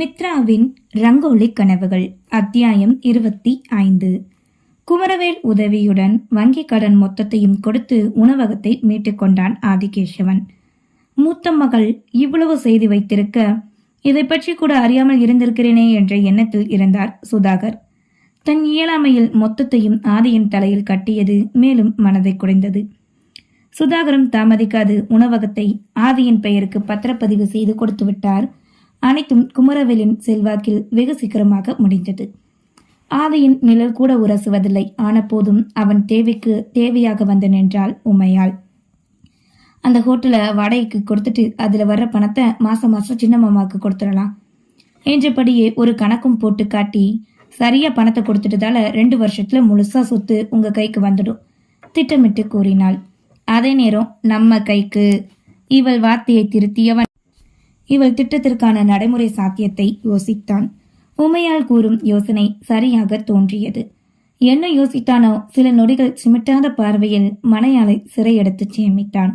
மித்ராவின் ரங்கோலி கனவுகள் அத்தியாயம் இருபத்தி ஐந்து. குமரவேல் உதவியுடன் வங்கி கடன் மொத்தத்தையும் கொடுத்து உணவகத்தை மீட்டுக் கொண்டான் ஆதிகேசவன். மூத்த மகள் இவ்வளவு செய்தி வைத்திருக்க இதை பற்றி கூட அறியாமல் இருந்திருக்கிறேனே என்ற எண்ணத்தில் இருந்தார் சுதாகர். தன் இயலாமையில் மொத்தத்தையும் ஆதியின் தலையில் கட்டியது மேலும் மனதை குடைந்தது. சுதாகரம் தாமதிக்காது உணவகத்தை ஆதியின் பெயருக்கு பத்திரப்பதிவு செய்து கொடுத்து விட்டார். அனைத்தும் குமரவேலின் செல்வாக்கில் வெகு சீக்கிரமாக முடிந்தது. ஆதியின் நிழல் கூட உரசுவதில்லை. ஆனபோதும் அவன் தேவைக்கு தேவையாக வந்து நின்றாள் உமையாள். அந்த ஹோட்டலை வாடகைக்கு கொடுத்துட்டு அதில் வர்ற பணத்தை மாசம் மாசம் சின்ன மாமாவுக்கு கொடுத்துடலாம். என்றபடியே ஒரு கணக்கும் போட்டு காட்டி சரியா பணத்தை கொடுத்துட்டதால ரெண்டு வருஷத்துல முழுசா சொத்து உங்க கைக்கு வந்துடும் திட்டமிட்டு கூறினாள். அதே நேரம் நம்ம கைக்கு. இவள் வார்த்தையை திருத்தியவன் இவள் திட்டத்திற்கான நடைமுறை சாத்தியத்தை யோசித்தான். உமையால் கூறும் யோசனை சரியாக தோன்றியது. என்ன யோசித்தானோ? சில நொடிகள் சிமிட்டாத பார்வையில் மனையாளை சிறையெடுத்து சேமித்தான்.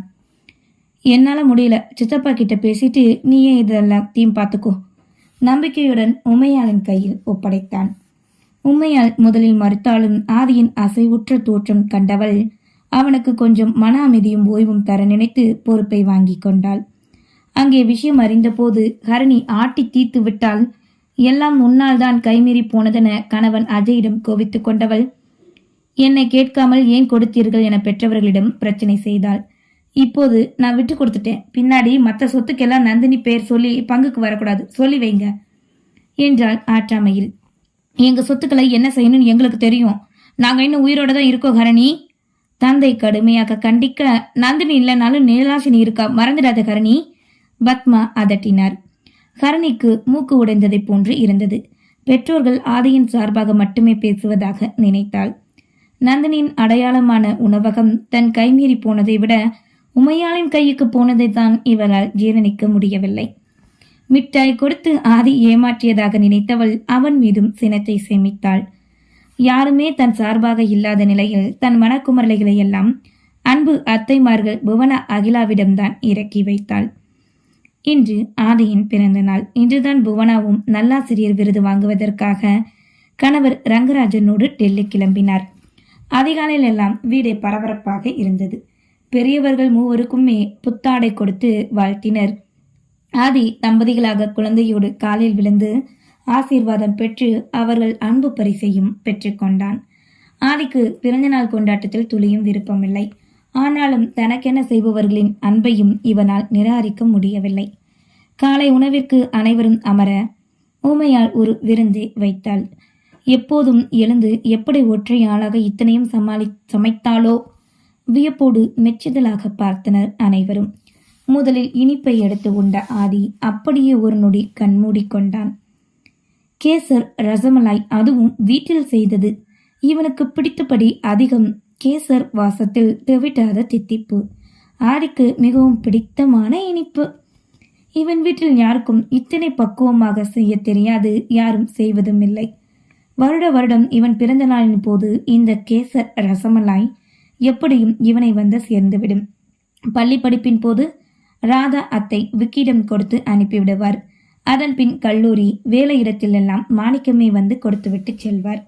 என்னால முடியல. சித்தப்பா கிட்ட பேசிட்டு நீயே இதெல்லாம் தீம் பார்த்துக்கோ. நம்பிக்கையுடன் உமையாளின் கையில் ஒப்படைத்தான். உண்மையால் முதலில் மறுத்தாலும் ஆதியின் அசைவுற்ற தோற்றம் கண்டவள் அவனுக்கு கொஞ்சம் மன அமைதியும் ஓய்வும் தர நினைத்து பொறுப்பை வாங்கி கொண்டாள். அங்கே விஷயம் அறிந்தபோது ஹரணி ஆட்டி தீத்து விட்டால் எல்லாம் முன்னால் தான் கைமீறி போனதென கணவன் அஜயிடம் கோவித்துக் கொண்டவள். என்னை கேட்காமல் ஏன் கொடுத்தீர்கள் என பெற்றவர்களிடம் பிரச்சனை செய்தாள். இப்போது நான் விட்டு கொடுத்துட்டேன். பின்னாடி மற்ற சொத்துக்கெல்லாம் நந்தினி பெயர் சொல்லி பங்குக்கு வரக்கூடாது. சொல்லி வைங்க என்றாள் ஆற்றாமையில். எங்க சொத்துக்களை என்ன செய்யணும்னு எங்களுக்கு தெரியும். நாங்க இன்னும் உயிரோட தான் இருக்கோம் ஹரணி. தந்தை கடுமையாக கண்டிக்க நந்தினி இல்லைனாலும் நீலாசினி இருக்கா? மறந்துடாத ஹரணி. பத்மா அதட்டினார். ஹரணிக்கு மூக்கு உடைந்ததைப் போன்று இருந்தது. பெற்றோர்கள் ஆதியின் சார்பாக மட்டுமே பேசுவதாக நினைத்தாள். நந்தினியின் அடையாளமான உணவகம் தன் கைமீறி போனதை விட உமையாளின் கையுக்கு போனதை தான் இவளால் ஜீரணிக்க முடியவில்லை. மிட்டாய் கொடுத்து ஆதி ஏமாற்றியதாக நினைத்தவள் அவன் மீதும் சினத்தை சேமித்தாள். யாருமே தன் சார்பாக இல்லாத நிலையில் தன் மனக்குமரலைகளை எல்லாம் அன்பு அத்தைமார்கள் புவன அகிலாவிடம்தான் இறக்கி வைத்தாள். இன்று ஆதியின் பிறந்த நாள். இன்றுதான் புவனாவும் நல்லாசிரியர் விருது வாங்குவதற்காக கணவர் ரங்கராஜனோடு டெல்லி கிளம்பினார். அதிகாலையில் எல்லாம் வீடே பரபரப்பாக இருந்தது. பெரியவர்கள் மூவருக்குமே புத்தாடை கொடுத்து வாழ்த்தினர். ஆதி தம்பதிகளாக குழந்தையோடு காலில் விழுந்து ஆசீர்வாதம் பெற்று அவர்கள் அன்பு பரிசையும் பெற்றுக்கொண்டான் ஆதிக்கு பிறந்தநாள் கொண்டாட்டத்தில் துளியும் விருப்பமில்லை. ஆனாலும் தனக்கென செய்பவர்களின் அன்பையும் இவனால் நிராகரிக்க முடியவில்லை. காலை உணவிற்கு அனைவரும் அமர ஊமையால் ஒரு விருந்தை வைத்தாள். எப்போதும் எழுந்து எப்படி ஒற்றை ஆளாக இத்தனையும் சமாளி சமைத்தாளோ? வியப்போடு மெச்சுதலாக பார்த்தனர் அனைவரும். முதலில் இனிப்பை எடுத்து உண்ட ஆதி அப்படியே ஒரு நொடி கண்மூடிக்கொண்டான் கேசர் ரசமலாய் அதுவும் வீட்டில் செய்தது. இவனுக்கு பிடித்தபடி அதிகம் கேசர் வாசத்தில் தெவிட்டாத தித்திப்பு. ஆடிக்கு மிகவும் பிடித்தமான இனிப்பு. இவன் வீட்டில் யாருக்கும் இத்தனை பக்குவமாக செய்ய தெரியாது யாரும் செய்வதும் இல்லை வருட வருடம் இவன் பிறந்த நாளின் போது இந்த கேசர் ரசமலாய் எப்படியும் இவனை வந்து சேர்ந்துவிடும். பள்ளி படிப்பின் போது ராதா அத்தை விக்கிடம் கொடுத்து அனுப்பிவிடுவார். அதன் பின் கல்லூரி வேலையிடத்திலெல்லாம் மாணிக்கமே வந்து கொடுத்துவிட்டு செல்வார்.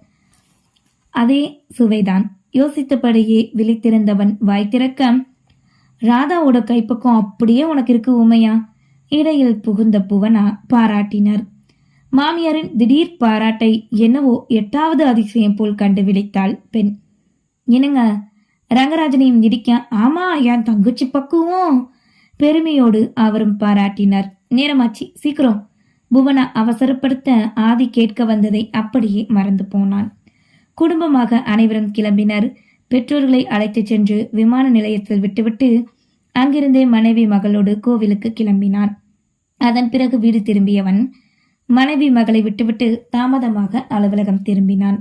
அதே சுவைதான். யோசித்தபடியே விழித்திருந்தவன் வாய் திறக்க ராதாவோட கைப்பக்கம் அப்படியே உனக்கு இருக்கு உமையா? இடையில் புகுந்த புவனா பாராட்டினார். மாமியாரின் திடீர் பாராட்டை என்னவோ எட்டாவது அதிசயம் போல் கண்டு விழித்தாள் பெண். என்னங்க ரங்கராஜனையும் இடிக்க ஆமா என் தங்கச்சி பக்குவோம்? பெருமையோடு அவரும் பாராட்டினார். நேரமாச்சு சீக்கிரம். புவனா அவசரப்படுத்த ஆதி கேட்க வந்ததை அப்படியே மறந்து போனான். குடும்பமாக அனைவரும் கிளம்பினர். பெற்றோர்களை அழைத்துச் சென்று விமான நிலையத்தில் விட்டுவிட்டு அங்கிருந்தே மனைவி மகளோடு கோவிலுக்கு கிளம்பினான். அதன் பிறகு வீடு திரும்பியவன் மனைவி மகளை விட்டுவிட்டு தாமதமாக அலுவலகம் திரும்பினான்.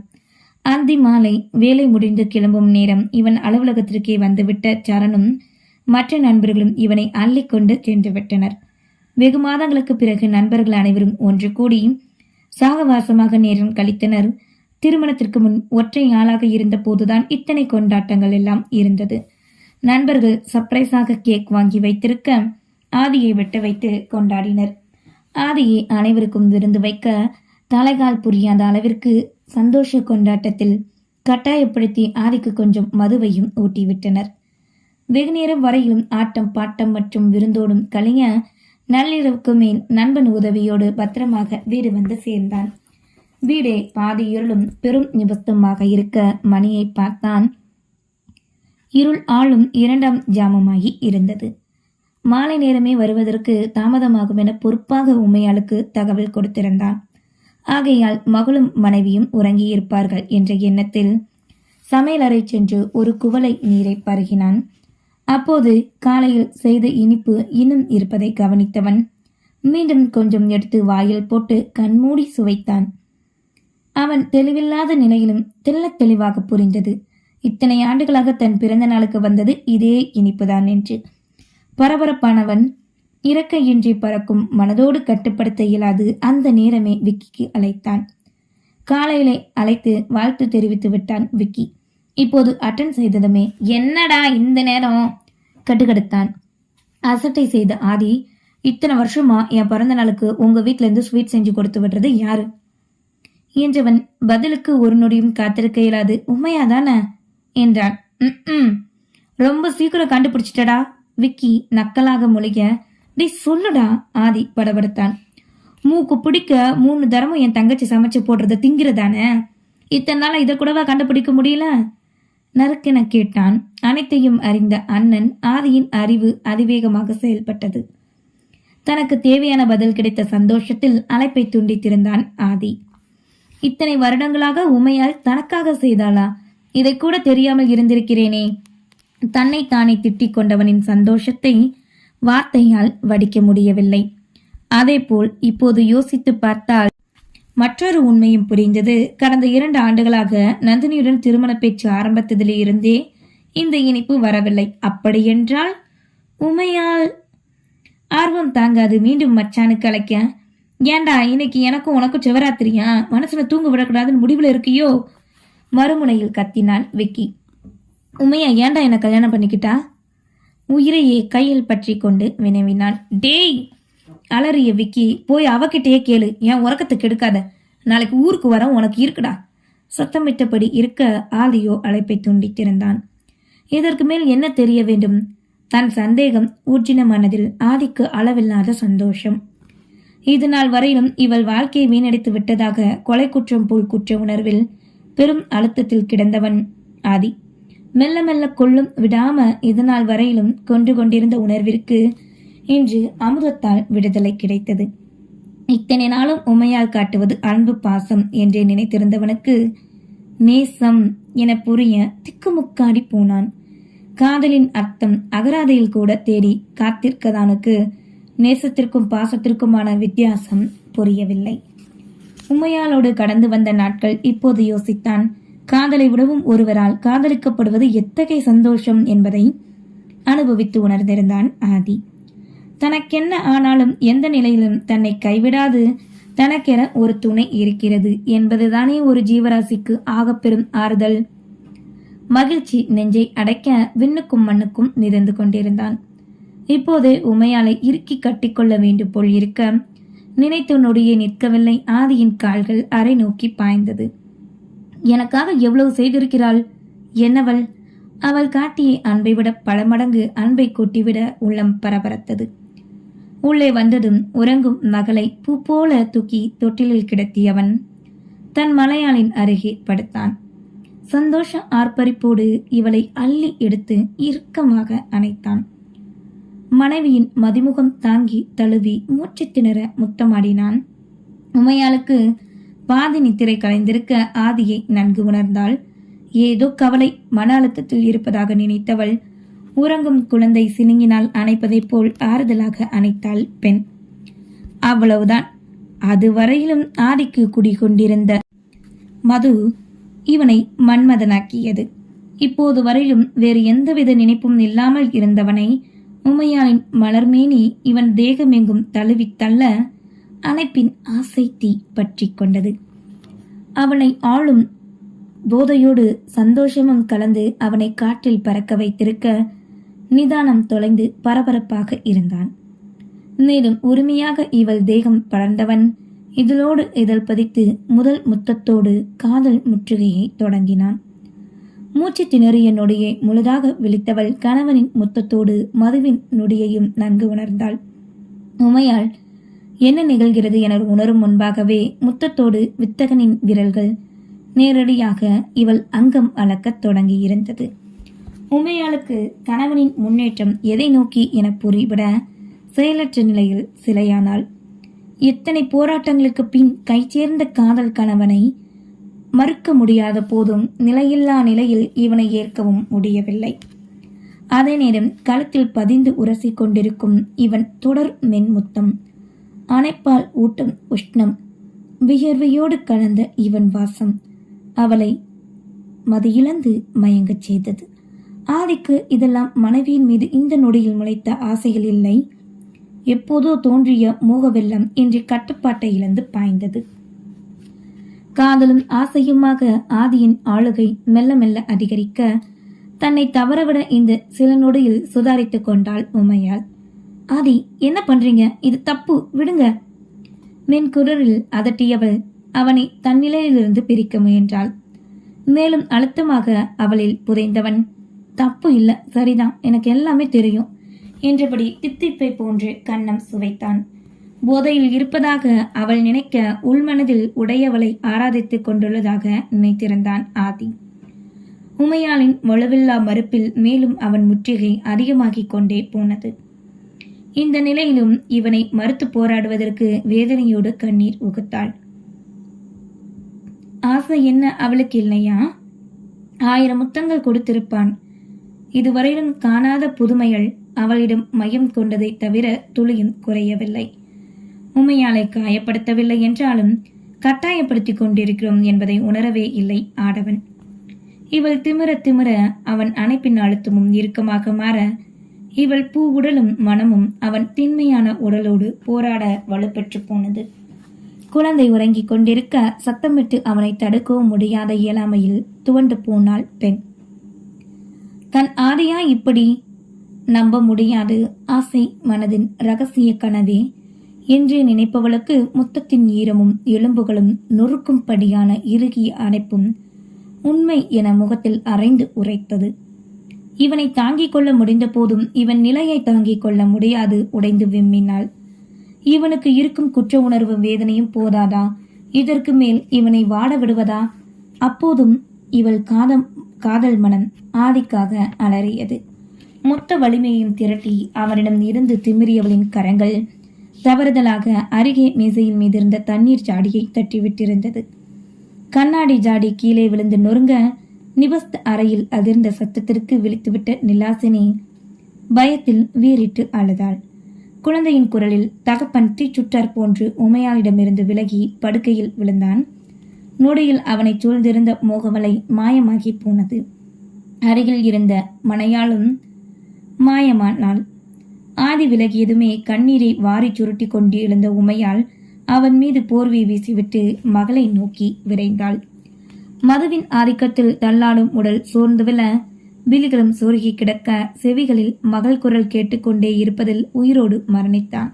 அந்தி மாலை வேலை முடிந்து கிளம்பும் நேரம் இவன் அலுவலகத்திற்கே வந்துவிட்ட சரணும் மற்ற நண்பர்களும் இவனை அள்ளிக்கொண்டு சென்று விட்டனர். வெகு மாதங்களுக்கு பிறகு நண்பர்கள் அனைவரும் ஒன்று கூடி சாகவாசமாக நேரம் கழித்தனர். திருமணத்திற்கு முன் ஒற்றை ஆளாக இருந்த போதுதான் இத்தனை கொண்டாட்டங்கள் எல்லாம் இருந்தது. நண்பர்கள் சர்ப்ரைஸாக கேக் வாங்கி வைத்திருக்க ஆதியை வெட்ட வைத்து கொண்டாடினர். ஆதியை அனைவருக்கும் விருந்து வைக்க தலைகால் புரியாத அளவிற்கு சந்தோஷ கொண்டாட்டத்தில் கட்டாயப்படுத்தி ஆதிக்கு கொஞ்சம் மதுவையும் ஊட்டிவிட்டனர். வெகுநேரம் வரையிலும் ஆட்டம் பாட்டம் மற்றும் விருந்தோடும் கலிய நள்ளிரவுக்கு மேல் நண்பன் உதவியோடு பத்திரமாக வீடு வந்து சேர்ந்தான். வீடே பாதி இருளும் பெரும் நிபத்துமாக இருக்க மணியை பார்த்தான். இருள் ஆளும் இரண்டாம் ஜாமமாகி இருந்தது. மாலை நேரமே வருவதற்கு தாமதமாகும் என பொறுப்பாக உமையாளுக்கு தகவல் கொடுத்திருந்தான். ஆகையால் மகளும் மனைவியும் உறங்கியிருப்பார்கள் என்ற எண்ணத்தில் சமையலறை சென்று ஒரு குவளை நீரை பருகினான். அப்போது காலையில் செய்த இனிப்பு இன்னும் இருப்பதை கவனித்தவன் மீண்டும் கொஞ்சம் எடுத்து வாயில் போட்டு கண்மூடி சுவைத்தான். அவன் தெளிவில்லாத நிலையிலும் தெள்ளத் தெளிவாக புரிந்தது. இத்தனை ஆண்டுகளாக தன் பிறந்த நாளுக்கு வந்தது இதே இனிப்புதான் என்று. பரபரப்பானவன் இறக்கையின்றி பறக்கும் மனதோடு கட்டுப்படுத்த இயலாது அந்த நேரமே விக்கிக்கு அழைத்தான். காலையிலே அழைத்து வாழ்த்து தெரிவித்து விட்டான் விக்கி. இப்போது அட்டன் செய்ததுமே என்னடா இந்த நேரம்? கட்டுக்கடுத்தான். அசட்டை செய்த ஆதி இத்தனை வருஷமா என் பிறந்த நாளுக்கு உங்க வீட்ல இருந்து ஸ்வீட் செஞ்சு கொடுத்து விடுறது யாரு? என்றவன் பதிலுக்கு ஒரு நொடியும் காத்திருக்க இயலாது. உண்மையாதானே? என்றான். ம் ரொம்ப சீக்கிரம் கண்டுபிடிச்சிட்டடா. விக்கி நக்கலாக முழிக்க டே சொல்லுடா ஆதி படபடுத்தான். மூக்கு பிடிக்க மூணு தரமும் என் தங்கச்சி சமைச்சு போடுறத திங்கிறதானே? இத்தனை நாள் இதை கூடவா கண்டுபிடிக்க முடியல? நறுக்கென கேட்டான். அனைத்தையும் அறிந்த அண்ணன் ஆதியின் அறிவு அதிவேகமாக செயல்பட்டது. தனக்கு தேவையான பதில் கிடைத்த சந்தோஷத்தில் அழைப்பை துண்டித்திருந்தான் ஆதி. இத்தனை வருடங்களாக உமையால் தனக்காக செய்தாளா? இதை கூட தெரியாமல் இருந்திருக்கிறேனே. தன்னை தானே திட்டிக் கொண்டவனின் சந்தோஷத்தை வார்த்தையால் வடிக்க முடியவில்லை. அதேபோல் இப்போது யோசித்து பார்த்தால் மற்றொரு உண்மையும் புரிந்தது. கடந்த இரண்டு ஆண்டுகளாக நந்தினியுடன் திருமண பேச்சு ஆரம்பித்ததிலே இருந்தே இந்த இனிப்பு வரவில்லை. அப்படியென்றால் உமையால் ஆர்வம் தாங்காது. மீண்டும் மச்சானுக்கு அழைக்க ஏண்டா இன்னைக்கு எனக்கும் உனக்கும் சிவராத்திரியா? மனசுல தூங்க விடக்கூடாதுன்னு முடிவில் இருக்கியோ? மறுமுனையில் கத்தினான் விக்கி. உமையா ஏன்டா என்னை கல்யாணம் பண்ணிக்கிட்டா? உயிரையே கையில் பற்றி கொண்டு வினவினான் டேய் அலறிய விக்கி போய் அவகிட்டயே கேளு. என் உறக்கத்தை கெடுக்காத. நாளைக்கு ஊருக்கு வர உனக்கு இருக்குடா. சத்தமிட்டபடி இருக்க ஆதியோ அழைப்பை துண்டித்திருந்தான். இதற்கு மேல் என்ன தெரிய வேண்டும்? தன் சந்தேகம் ஊர்ஜின மனதில் ஆதிக்கு அளவில்லாத சந்தோஷம். இது நாள் வரையிலும் இவள் வாழ்க்கையை வீணடித்து விட்டதாக கொலை குற்றம் போல் குற்ற உணர்வில் பெரும் அழுத்தத்தில் கிடந்தவன் ஆதி. மெல்ல மெல்ல கொள்ளும் விடாம இதனால் வரையிலும் கொண்டு கொண்டிருந்த உணர்விற்கு இன்று அமுதத்தால் விடுதலை கிடைத்தது. இத்தனை நாளும் உமையால் காட்டுவது அன்பு பாசம் என்றே நினைத்திருந்தவனுக்கு நேசம் என புரிய திக்குமுக்காடி போனான். காதலின் அர்த்தம் அகராதையில் கூட தேடி காத்திருக்கதானுக்கு நேசத்திற்கும் பாசத்திற்குமான வித்தியாசம் புரியவில்லை. உமையாளோடு கடந்து வந்த நாட்கள் இப்போது யோசித்தான். காதலை விடவும் ஒருவரால் காதலிக்கப்படுவது எத்தகைய சந்தோஷம் என்பதை அனுபவித்து உணர்ந்திருந்தான் ஆதி. தனக்கென்ன ஆனாலும் எந்த நிலையிலும் தன்னை கைவிடாது. தனக்கென ஒரு துணை இருக்கிறது என்பதுதானே ஒரு ஜீவராசிக்கு ஆகப்பெரும் ஆறுதல். மகிழ்ச்சி நெஞ்சை அடைக்க விண்ணுக்கும் மண்ணுக்கும் நிறைந்து கொண்டிருந்தான். இப்போது உமையாலை இறுக்கி கட்டிக்கொள்ள வேண்டும் போல் இருக்க. நினைத்து நொடியே நிற்கவில்லை. ஆதியின் கால்கள் அரை நோக்கி பாய்ந்தது. எனக்காக எவ்வளவு செய்திருக்கிறாள்? என்னவள்? அவள் காட்டிய அன்பை விட பல மடங்கு அன்பை கொட்டிவிட உள்ளம் பரபரத்தது. உள்ளே வந்ததும் உறங்கும் மகளை பூ போல தூக்கி தொட்டிலில் கிடத்தியவன் தன் மலையாளின் அருகே படுத்தான். சந்தோஷ ஆர்ப்பரிப்போடு இவளை அள்ளி எடுத்து இறுக்கமாக அணைத்தான். மனைவியின் மதிமுகம் தாங்கி தழுவி மூச்சு திணற முத்தமாடினான். உமையாளுக்கு பாதி நித்திரை கலைந்திருக்க ஆதியை நன்கு உணர்ந்தாள். ஏதோ கவலை மன அழுத்தத்தில் இருப்பதாக நினைத்தவள் உறங்கும் குழந்தை சினுங்கினால் அணைப்பதைப் போல் ஆறுதலாக அணைத்தாள் பெண். அவ்வளவுதான். அதுவரையிலும் ஆதிக்கு குடிகொண்டிருந்த மது இவனை மன்மதனாக்கியது. இப்போது வரையிலும் வேறு எந்தவித நினைப்பும் இல்லாமல் இருந்தவனை உமையாளின் மலர்மேனி இவன் தேகமெங்கும் தழுவித் தள்ள அணைப்பின் ஆசை தீ பற்றி கொண்டது. அவனை ஆளும் போதையோடு சந்தோஷமும் கலந்து அவனை காற்றில் பறக்க வைத்திருக்க நிதானம் தொலைந்து பரபரப்பாக இருந்தான். மேலும் உரிமையாக இவள் தேகம் படர்ந்தவன் இதழோடு இதழ் பதித்து முதல் முத்தத்தோடு காதல் முற்றுகையை தொடங்கினான். மூச்சு திணறிய நொடியை முழுதாக விழித்தவள் கணவனின் முத்தத்தோடு மதுவின் நொடியையும் நன்கு உணர்ந்தாள். உமையாள் என்ன நிகழ்கிறது என உணரும் முன்பாகவே முத்தத்தோடு வித்தகனின் விரல்கள் நேரடியாக இவள் அங்கம் அளக்கத் தொடங்கியிருந்தது. உமையாளுக்கு கணவனின் முன்னேற்றம் எதை நோக்கி என புரிவிட செயலற்ற நிலையில் சிலையானாள். எத்தனை போராட்டங்களுக்கு பின் கைச்சேர்ந்த காதல் கணவனை மறுக்க முடியாத போதும் நிலையில்லா நிலையில் இவனை ஏற்கவும் முடியவில்லை. அதே நேரம் கழுத்தில் பதிந்து உரசிக் கொண்டிருக்கும் இவன் தொடர் மென்முத்தம் அணைப்பால் ஊட்டும் உஷ்ணம் வியர்வையோடு கலந்த இவன் வாசம். அவளை மதியிழந்து மயங்கச் செய்தது. ஆதிக்கு இதெல்லாம் மனைவியின் மீது இந்த நொடியில் முளைத்த ஆசைகள் இல்லை. எப்போதோ தோன்றிய மோகவெல்லம் இன்று கட்டுப்பாட்டை இழந்து பாய்ந்தது. காதலும் ஆசையுமாக ஆதியின் ஆளுகை மெல்ல மெல்ல அதிகரிக்க தன்னை தவறவிட இந்த சில நொடியில் சுதாரித்துக் கொண்டாள் உமையாள் ஆதி என்ன பண்றீங்க? இது தப்பு. விடுங்க. மென் குரலில் அதட்டியவள் அவனை தன்னிலையிலிருந்து பிரிக்க முயன்றாள். மேலும் அழுத்தமாக அவளில் புதைந்தவன் தப்பு இல்ல சரிதான். எனக்கு எல்லாமே தெரியும் என்றபடி தித்திப்பை போன்று கன்னம் சுவைத்தான். போதையில் இருப்பதாக அவள் நினைக்க உள்மனதில் உடையவளை ஆராதித்துக் கொண்டுள்ளதாக நினைத்திருந்தான் ஆதி. உமையாளின் வலுவில்லா மறுப்பில் மேலும் அவன் முற்றுகை அதிகமாகிக் கொண்டே போனது. இந்த நிலையிலும் இவனை மறுத்து போராடுவதற்கு வேதனையோடு கண்ணீர் உகுத்தாள். ஆசை என்ன அவளுக்கு இல்லையா? ஆயிரம் முத்தங்கள் கொடுத்திருப்பான். இதுவரையிலும் காணாத புதுமைகள் அவளிடம் மையம் கொண்டதை தவிர துளியும் குறையவில்லை. உமையாளை காயப்படுத்தவில்லை என்றாலும் கட்டாயப்படுத்திக் கொண்டிருக்கிறோம் என்பதை உணரவே இல்லை ஆடவன். இவள் திமிர திமிர அவன் அணைப்பின் அழுத்தமும் இறுக்கமாக மாற இவள் பூ உடலும் மனமும் அவன் திண்மையான உடலோடு போராட வலுப்பெற்று போனது. குழந்தை உறங்கிக் கொண்டிருக்க சத்தமிட்டு அவனை தடுக்கவும் முடியாத இயலாமையில் துவண்டு போனாள் பெண். தன் ஆதையா இப்படி? நம்ப முடியாது. ஆசை மனதின் ரகசிய கனவே என்று நினைப்பவளுக்கு முத்தத்தின் ஈரமும் எலும்புகளும் நொறுக்கும்படியான இறுகிய அணைப்பும் உண்மை என முகத்தில் அரைந்து உரைத்தது. இவனை தாங்கிக் கொள்ள முடிந்த போதும் இவன் நிலையை தாங்கிக் கொள்ள முடியாது உடைந்து விம்மினாள். இவனுக்கு இருக்கும் குற்ற உணர்வு வேதனையும் போதாதா? இதற்கு மேல் இவனை வாட விடுவதா? அப்போதும் இவள் காதம் காதல் மனம் ஆதிக்காக அலறியது. மொத்த வலிமையும் திரட்டி அவனிடம் இருந்து திமிரியவளின் கரங்கள் தவறுதலாக அருகே மேசையின் மீதிருந்த தண்ணீர் ஜாடியை தட்டிவிட்டிருந்தது. கண்ணாடி ஜாடி கீழே விழுந்து நொறுங்க நிபஸ்த் அறையில் அதிர்ந்த சத்தத்திற்கு விழித்துவிட்ட நிலாசினி பயத்தில் வீறிட்டு அழுதாள். குழந்தையின் குரலில் தகப்பன் தீச்சுட்டார் போன்று உமையாளிடமிருந்து விலகி படுக்கையில் விழுந்தான். நொடியில் அவனை சூழ்ந்திருந்த மோகவலை மாயமாகி போனது. அருகில் இருந்த மனையாளும் மாயமானாள் ஆதி விலகியதுமே கண்ணீரை வாரி சுருட்டி கொண்டு எழுந்த உமையால் அவன் மீது போர்வை வீசிவிட்டு மகளை நோக்கி விரைந்தாள். மதுவின் ஆதிக்கத்தில் தள்ளாடும் உடல் சோர்ந்து விழ விழிகளும் சோருகி கிடக்க செவிகளில் மகள் குரல் கேட்டுக்கொண்டே இருப்பதில் உயிரோடு மரணித்தான்.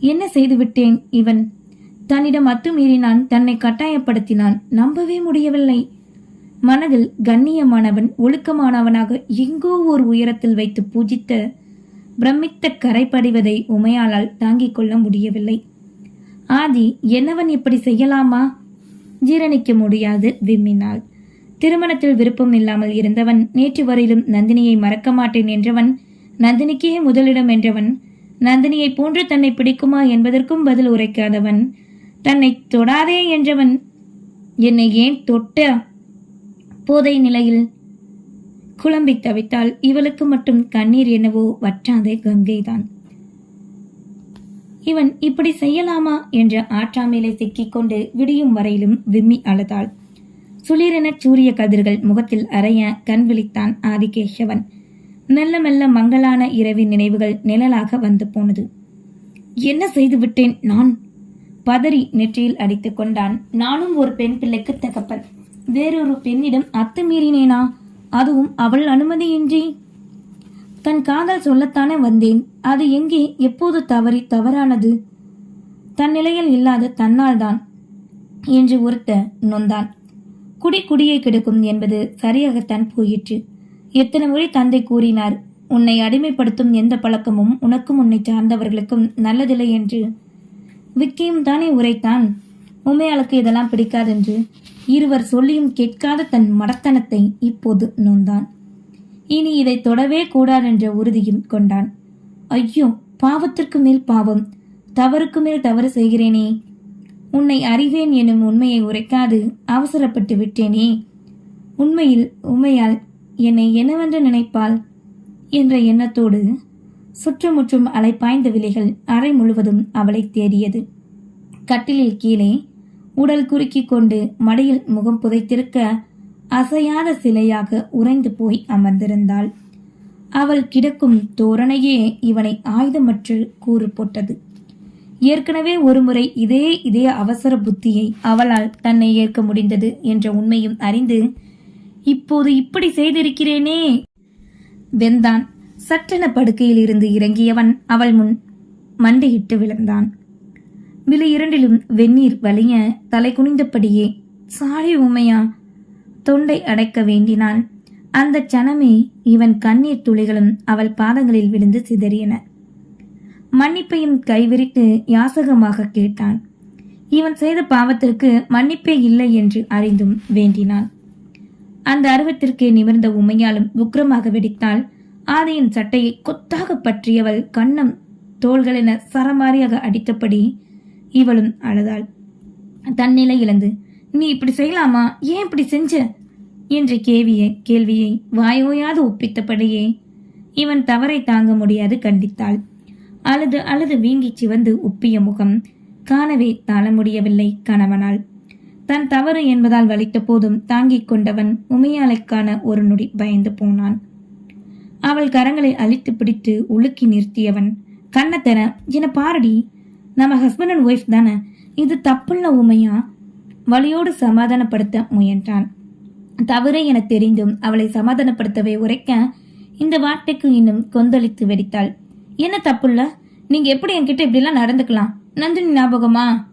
என்ன செய்துவிட்டேன் இவன்? தன்னிடம் அத்துமீறினான் தன்னை கட்டாயப்படுத்தினான். நம்பவே முடியவில்லை. மனதில் கண்ணியமானவன் ஒழுக்கமானவனாக எங்கோ ஓர் உயரத்தில் வைத்து பூஜித்த பிரமித்த கரைப்படைவதை உமையாளால் தாங்கிக் கொள்ள முடியவில்லை. ஆதி என்னவன் இப்படி செய்யலாமா? ஜீரணிக்க முடியாது விம்மினாள். திருமணத்தில் விருப்பம் இல்லாமல் இருந்தவன் நேற்று வரையிலும் நந்தினியை மறக்க மாட்டேன் என்றவன் நந்தினிக்கே முதலிடம் என்றவன் நந்தினியை போன்று தன்னை பிடிக்குமா என்பதற்கும் பதில் உரைக்காதவன் தன்னை தொடாதே என்றவன் என்னை ஏன் தொட்ட? போதை நிலையில் குழம்பி தவித்தால் இவளுக்கு மட்டும் கண்ணீர் என்னவோ வற்றாதே கங்கைதான். இவன் இப்படி செய்யலாமா என்ற ஆற்றாமையிலே சிக்கிக்கொண்டு விடியும் வரையிலும் விம்மி அழுதாள். சுளிரென சூரிய கதிர்கள் முகத்தில் அறைய கண் விழித்தான் ஆதிகேஷவன் மெல்ல மெல்ல மங்களான இரவின் நினைவுகள் நிழலாக வந்து போனது. என்ன செய்து விட்டேன் நான்? பதறி நெற்றியில் அடித்துக் கொண்டான். நானும் ஒரு பெண் பிள்ளைக்கு தகப்பன். வேறொரு பெண்ணிடம் அத்துமீறினேனா? அதுவும் அவள் அனுமதியின்றி. தன் காதல் சொல்லத்தானே வந்தேன். அது எங்கே எப்போது தவறி தவறானது? தன் நிலையில் இல்லாத தன்னால்தான் என்று ஒருத்த நொந்தான். குடி குடியை கெடுக்கும் என்பது சரியாகத்தான் போயிற்று. எத்தனை முறை தந்தை கூறினார் உன்னை அடிமைப்படுத்தும் எந்த பழக்கமும் உனக்கும் உன்னை சார்ந்தவர்களுக்கும் நல்லதில்லை என்று. விக்கியும் தானே உரைத்தான். உமையாளுக்கு இதெல்லாம் பிடிக்காதென்று இருவர் சொல்லியும் கேட்காத தன் மடத்தனத்தை இப்போது நோந்தான். இனி இதை தொடவே கூடாதென்ற உறுதியும் கொண்டான். ஐயோ பாவத்திற்கு மேல் பாவம். தவறுக்கு மேல் தவறு செய்கிறேனே. உன்னை அறிவேன் எனும் உண்மையை உரைக்காது அவசரப்பட்டு விட்டேனே. உண்மையில் உண்மையால் என்னை என்னவென்று நினைப்பாள் என்ற எண்ணத்தோடு சுற்றுமுற்றும் அலைப்பாய்ந்த விலைகள் அறை முழுவதும் அவளை தேடியது. கட்டிலில் கீழே உடல் குறுக்கிக் கொண்டு மடியில் முகம் புதைத்திருக்க அசையாத சிலையாக உறைந்து போய் அமர்ந்திருந்தாள். அவள் கிடக்கும் தோரணையே இவனை ஆயுதமற்று கூறு போட்டது. ஏற்கனவே ஒருமுறை இதே இதே அவசர புத்தியை அவளால் தன்னை ஏற்க முடிந்தது என்ற உண்மையும் அறிந்து இப்போது இப்படி செய்திருக்கிறேனே! வெந்தான். சட்டென படுக்கையில் இருந்து இறங்கியவன் அவள் முன் மண்டையிட்டு விழுந்தான். விலை இரண்டிலும் வெந்நீர் வலிய தலை குனிந்தபடியே சாரி உமையா தொண்டை அடைக்க வேண்டினாள் அந்த சனமே இவன் கண்ணீர் துளிகளும் அவள் பாதங்களில் விழுந்து சிதறியன மன்னிப்பையும் கைவிரித்து யாசகமாக கேட்டான். இவன் செய்த பாவத்திற்கு மன்னிப்பே இல்லை என்று அறிந்தும் வேண்டினான். அந்த அருவத்திற்கே நிமிர்ந்த உமையாலும் உக்கிரமாக வெடித்தாள் ஆதியின் சட்டையை கொத்தாக பற்றியவள் கண்ணம் தோள்களென சரமாரியாக அடித்தபடி இவளும் அழுதாள். தன்னிலை இழந்து நீ இப்படி செய்யலாமா? ஏன் இப்படி செஞ்ச? என்ற கேவிய கேள்வியை வாயோயாது ஒப்பித்தபடியே இவன் தவறை தாங்க முடியாது கண்டித்தாள். அழுது அழுது வீங்கி சிவந்து உப்பிய முகம் காணவே தாழ முடியவில்லை கணவனால். தன் தவறு என்பதால் வலித்த போதும் தாங்கிக் கொண்டவன் உமையாலைக்கான ஒரு நொடி பயந்து போனான். அவள் கரங்களை அழித்து பிடித்து உலுக்கி நிறுத்தியவன் கண்ணத்தென என பாரடி நம்ம ஹஸ்பண்ட் அண்ட் ஒய்ஃப் தானே? இது தப்புள்ள உமையா? வழியோடு சமாதானப்படுத்த முயன்றான். தவறு என தெரிந்தும் அவளை சமாதானப்படுத்தவே உரைக்க இந்த வார்த்தைக்கு இன்னும் கொந்தளித்து வெடித்தாள். என்ன தப்புல்ல நீங்க எப்படி என்கிட்ட இப்படிலாம் நடந்துக்கலாம்? நந்தினி ஞாபகமா?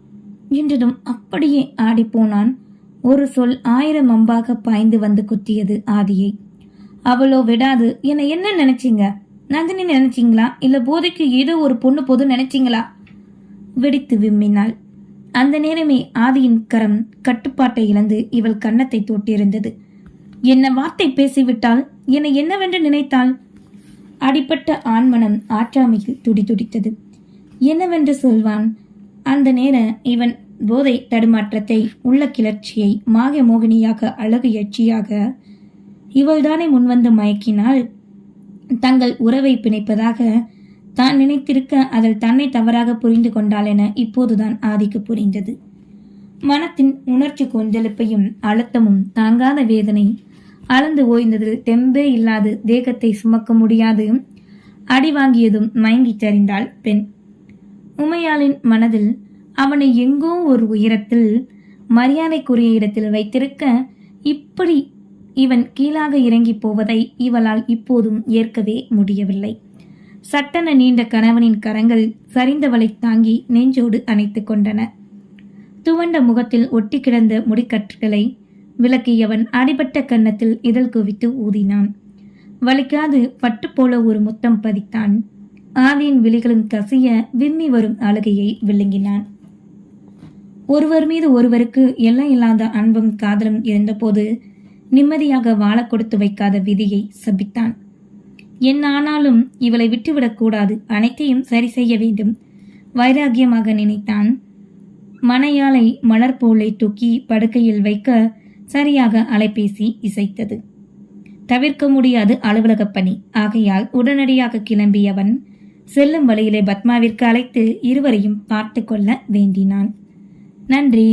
என்றதும் அப்படியே ஆடிப்போனான் ஒரு சொல் ஆயிரம் அம்பாக பாய்ந்து வந்து குத்தியது ஆதியை. அவளோ விடாது. என்னை என்ன நினைச்சீங்க? நந்தினி நினைச்சிங்களா? இல்ல போதைக்கு ஏதோ ஒரு பொண்ணு போது நினைச்சிங்களா? வெடித்து விம்மினாள். அந்த நேரமே ஆதியின் கரம் கட்டுப்பாட்டை இழந்து இவள் கன்னத்தை தொட்டிருந்தது. என்ன வார்த்தை பேசிவிட்டால் என்னை என்னவென்று நினைத்தாள் அடிப்பட்ட ஆண்மனம் ஆற்றாமையில் துடிதுடித்தது என்னவென்று சொல்வான்? அந்த நேர இவன் போதை தடுமாற்றத்தை உள்ள கிளர்ச்சியை மாக மோகினியாக அழகு எச்சியாக இவள்தானே முன்வந்து மயக்கினாள்? தங்கள் உறவை பிணைப்பதாக தான் நினைத்திருக்க அதில் தன்னை தவறாக புரிந்து கொண்டாள் என இப்போதுதான் ஆதிக்கு புரிந்தது. மனத்தின் உணர்ச்சி கொந்தளிப்பையும் அழுத்தமும் தாங்காத வேதனை அளந்து ஓய்ந்ததில் தெம்பே இல்லாது தேகத்தை சுமக்க முடியாது. அடி வாங்கியதும் மயங்கிச் சரிந்தாள் பெண். உமையாளின் மனதில் அவனை எங்கோ ஒரு உயரத்தில் மரியாதைக்குரிய இடத்தில் வைத்திருக்க இப்படி இவன் கீழாக இறங்கி போவதை இவளால் இப்போதும் ஏற்கவே முடியவில்லை. சட்டென நீண்ட கணவனின் கரங்கள் சரிந்தவளை தாங்கி நெஞ்சோடு அணைத்துக் கொண்டன. துவண்ட முகத்தில் ஒட்டி கிடந்த முடிக்கற்றுகளை விளக்கியவன் அடிபட்ட கன்னத்தில் இதழ் குவித்து ஊதினான். வலிக்காது பட்டு போல ஒரு முத்தம் பதித்தான். ஆவியின் விழிகளும் கசிய விம்மி வரும் அழுகையை விழுங்கினான். ஒருவர் மீது ஒருவருக்கு எல்லை இல்லாத அன்பும் காதலும் இருந்தபோது நிம்மதியாக வாழ கொடுத்து வைக்காத விதியை சபித்தான். என்ன ஆனாலும் இவளை விட்டுவிடக்கூடாது அனைத்தையும் சரி செய்ய வேண்டும். வைராகியமாக நினைத்தான். மனையாளை மலர் போலை தூக்கி படுக்கையில் வைக்க சரியாக அலைபேசி இசைத்தது. தவிர்க்க முடியாது அலுவலக பணி. ஆகையால் உடனடியாக கிளம்பியவன் செல்லும் வழியிலே பத்மாவிற்கு அழைத்து இருவரையும் பார்த்து கொள்ள வேண்டினான். நன்றி.